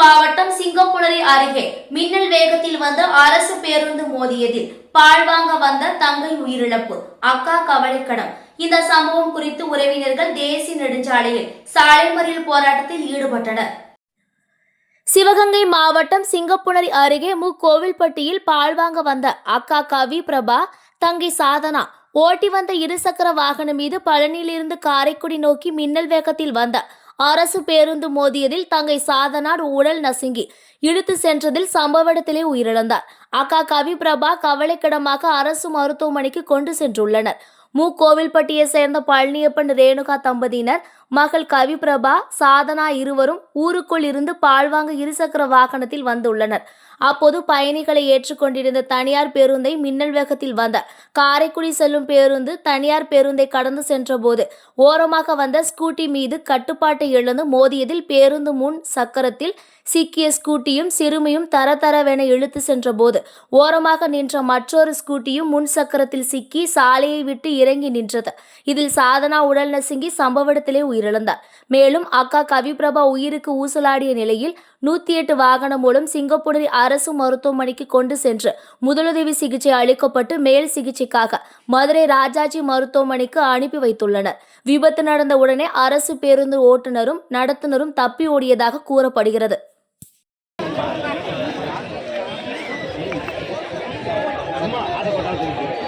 மாவட்டம் சிங்கப்புணரி அருகே மின்னல் வேகத்தில் வந்த அரசு பேருந்து மோதியதில் பால் வாங்க வந்த தங்கை உயிரிழப்பு. அக்கா கவலைக்கடம். இந்த சம்பவம் குறித்து உறவினர்கள் தேசிய நெடுஞ்சாலையில் சாலை மறியல் போராட்டத்தில் ஈடுபட்டனர். சிவகங்கை மாவட்டம் சிங்கப்புணரி அருகே மு. கோவில்பட்டியில் பால் வாங்க வந்த அக்கா கவி பிரபா தங்கை சாதனா ஓட்டி வந்த இருசக்கர வாகனம் மீது பழனியிலிருந்து காரைக்குடி நோக்கி மின்னல் வேகத்தில் வந்த அரசு பேருந்து மோதியதில் தங்கை சாதனார் உடல் நசுங்கி இழுத்து சென்றதில் சம்பவ இடத்திலே உயிரிழந்தார். அக்கா கவி பிரபா கவலைக்கிடமாக அரசு மருத்துவமனைக்கு கொண்டு சென்றுள்ளனர். மு கோவில்பட்டியை சேர்ந்த பழனியப்பன் ரேணுகா தம்பதியினர் மகள் கவி பிரபா சாதனா இருவரும் ஊருக்குள் இருந்து பால்வாங்க இருசக்கர வாகனத்தில் வந்துள்ளனர். அப்போது பயணிகளை ஏற்றுக்கொண்டிருந்த தனியார் பேருந்தை மின்னல் வேகத்தில் வந்த காரைக்குடி செல்லும் பேருந்து தனியார் பேருந்தை கடந்து சென்றபோது ஓரமாக வந்த ஸ்கூட்டி மீது கட்டுப்பாட்டை இழந்து மோதியதில் பேருந்து முன் சக்கரத்தில் சிக்கிய ஸ்கூட்டியும் சிறுமியும் தர தரவென இழுத்து சென்றபோது ஓரமாக நின்ற மற்றொரு ஸ்கூட்டியும் முன் சக்கரத்தில் சிக்கி சாலையை விட்டு இறங்கி நின்றது. இதில் சாதனா உடல் நசுங்கி சம்பவ இடத்திலே உயிரிழந்தார். மேலும் அக்கா கவிபிரபா உயிருக்கு ஊசலாடிய நிலையில் நூத்தி எட்டு வாகனம் மூலம் சிங்கப்பூரில் அரசு மருத்துவமனைக்கு கொண்டு சென்று முதலுதவி சிகிச்சை அளிக்கப்பட்டு மேல் சிகிச்சைக்காக மதுரை ராஜாஜி மருத்துவமனைக்கு அனுப்பி வைத்துள்ளனர். விபத்து நடந்த உடனே அரசு பேருந்து ஓட்டுநரும் நடத்துனரும் தப்பி ஓடியதாக கூறப்படுகிறது. அதை கொண்டாந்து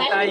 Volta